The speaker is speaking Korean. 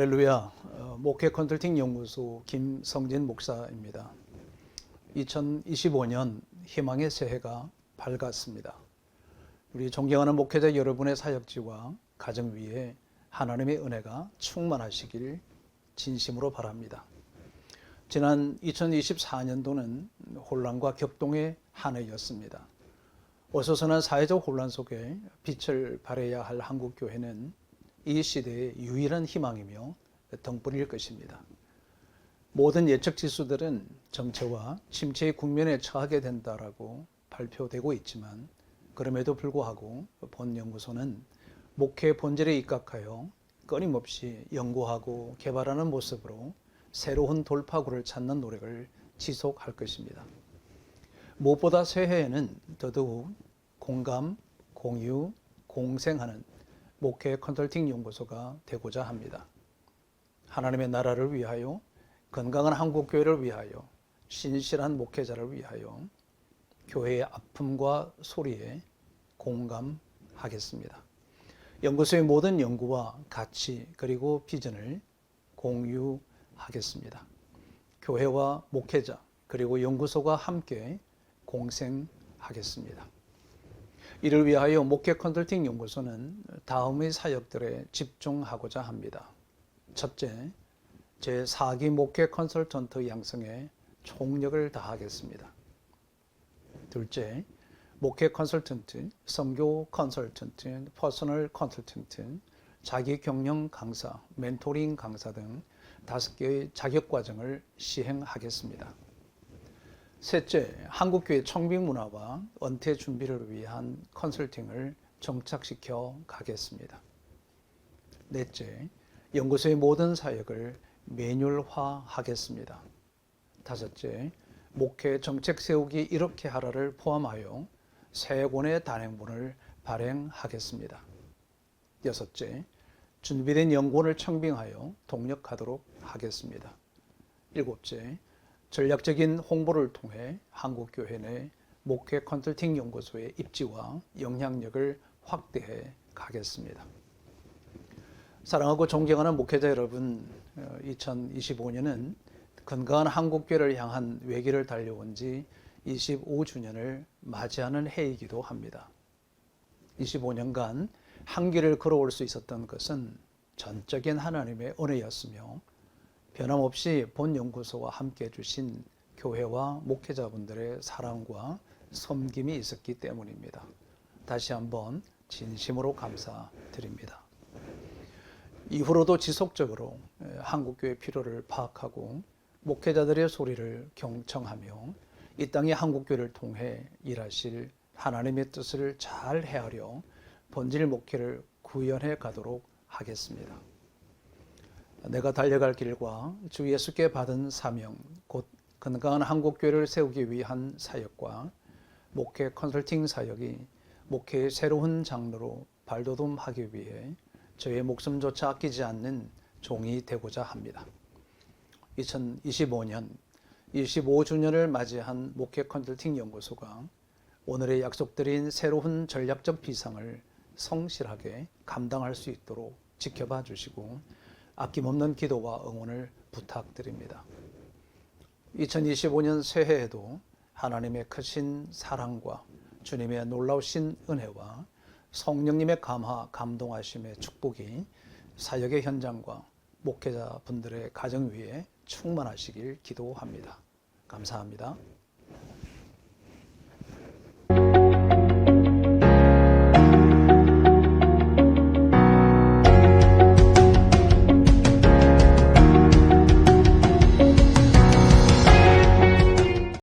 할렐루야. 어, 목회 컨설팅 연구소 김성진 목사입니다. 2025년 희망의 새해가 밝았습니다. 우리 존경하는 목회자 여러분의 사역지와 가정 위에 하나님의 은혜가 충만하시길 진심으로 바랍니다. 지난 2024년도는 혼란과 격동의 한 해였습니다. 어수선한 사회적 혼란 속에 빛을 발해야 할 한국 교회는 이 시대의 유일한 희망이며 덩불일 것입니다. 모든 예측 지수들은 정체와 침체의 국면에 처하게 된다라고 발표되고 있지만 그럼에도 불구하고 본 연구소는 목회 본질에 입각하여 끊임없이 연구하고 개발하는 모습으로 새로운 돌파구를 찾는 노력을 지속할 것입니다. 무엇보다 새해에는 더더욱 공감, 공유, 공생하는 목회 컨설팅 연구소가 되고자 합니다. 하나님의 나라를 위하여 건강한 한국 교회를 위하여 신실한 목회자를 위하여 교회의 아픔과 소리에 공감하겠습니다. 연구소의 모든 연구와 가치 그리고 비전을 공유하겠습니다. 교회와 목회자 그리고 연구소가 함께 공생하겠습니다. 이를 위하여 목회 컨설팅 연구소는 다음의 사역들에 집중하고자 합니다. 첫째, 제 4기 목회 컨설턴트 양성에 총력을 다하겠습니다. 둘째, 목회 컨설턴트, 선교 컨설턴트, 퍼스널 컨설턴트, 자기 경영 강사, 멘토링 강사 등 다섯 개의 자격 과정을 시행하겠습니다. 셋째, 한국교회 청빙 문화와 은퇴 준비를 위한 컨설팅을 정착시켜 가겠습니다. 넷째, 연구소의 모든 사역을 매뉴얼화 하겠습니다. 다섯째, 목회 정책 세우기 이렇게 하라를 포함하여 세 권의 단행본을 발행하겠습니다. 여섯째, 준비된 연구원을 청빙하여 동력하도록 하겠습니다. 일곱째, 전략적인 홍보를 통해 한국교회 내 목회 컨설팅 연구소의 입지와 영향력을 확대해 가겠습니다. 사랑하고 존경하는 목회자 여러분, 2025년은 건강한 한국교회를 향한 외길을 달려온 지 25주년을 맞이하는 해이기도 합니다. 25년간 한 길을 걸어올 수 있었던 것은 전적인 하나님의 은혜였으며 변함없이 본 연구소와 함께 해주신 교회와 목회자분들의 사랑과 섬김이 있었기 때문입니다. 다시 한번 진심으로 감사드립니다. 이후로도 지속적으로 한국교회 필요를 파악하고 목회자들의 소리를 경청하며 이 땅의 한국교회를 통해 일하실 하나님의 뜻을 잘 헤아려 본질 목회를 구현해 가도록 하겠습니다. 내가 달려갈 길과 주 예수께 받은 사명, 곧 건강한 한국교회를 세우기 위한 사역과 목회 컨설팅 사역이 목회의 새로운 장르로 발돋움하기 위해 저의 목숨조차 아끼지 않는 종이 되고자 합니다. 2025년 25주년을 맞이한 목회 컨설팅 연구소가 오늘의 약속드린 새로운 전략적 비상을 성실하게 감당할 수 있도록 지켜봐 주시고 아낌없는 기도와 응원을 부탁드립니다. 2025년 새해에도 하나님의 크신 사랑과 주님의 놀라우신 은혜와 성령님의 감화, 감동하심의 축복이 사역의 현장과 목회자 분들의 가정 위에 충만하시길 기도합니다. 감사합니다.